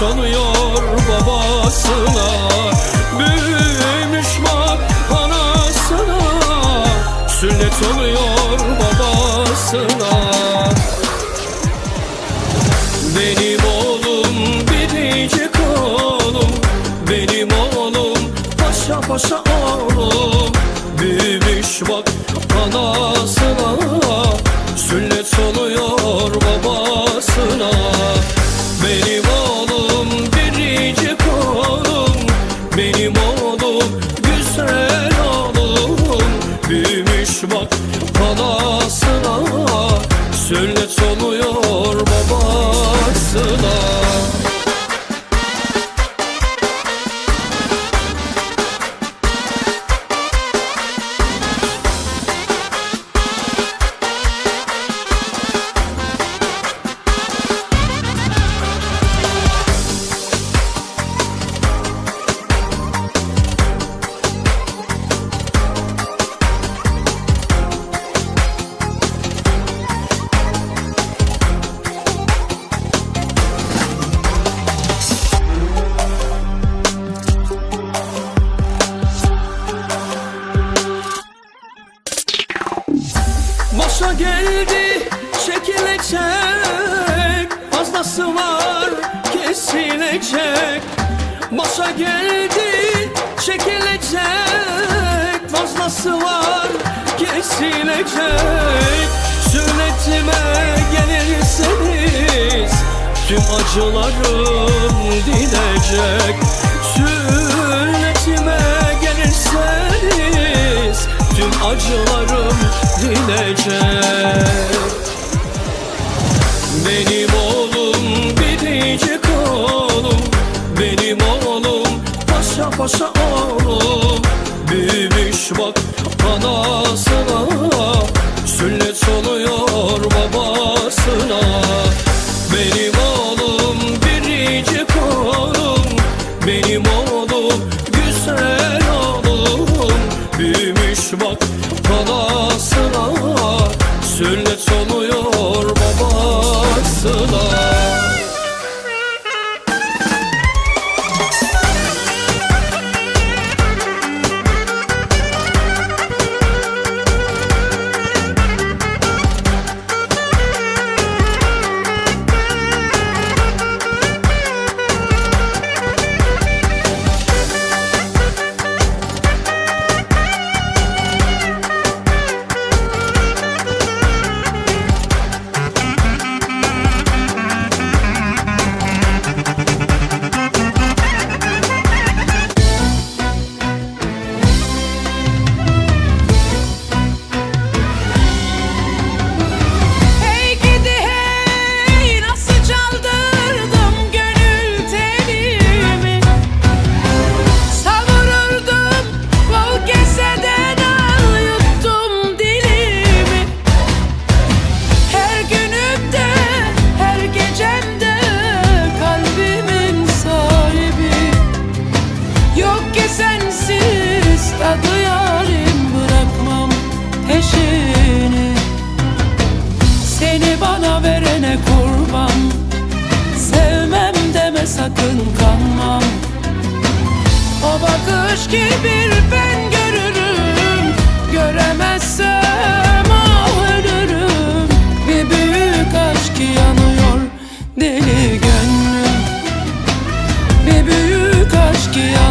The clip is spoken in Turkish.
Oluyor babasına Büyümüş bak anasına. Sünnet oluyor babasına. Benim oğlum biricik oğlum Benim oğlum paşa paşa oğlum. Büyümüş bak anasına. Sünnet oluyor babasına anasına Sünnet oluyor babasına çekilecek Fazlası var kesilecek. Başa geldi çekilecek Fazlası var kesilecek. Sünnetime gelirseniz Tüm acılarım dinecek Sünnetime gelirseniz Tüm acılarım dinecek paşa oğlum Büyümüş bak kurban. Sevmem deme sakın kanmam. O bakış ki bir ben görürüm. Göremezsem ah ölürüm Bir büyük aşk yanıyor deli gönlüm. Bir büyük aşk yanıyor.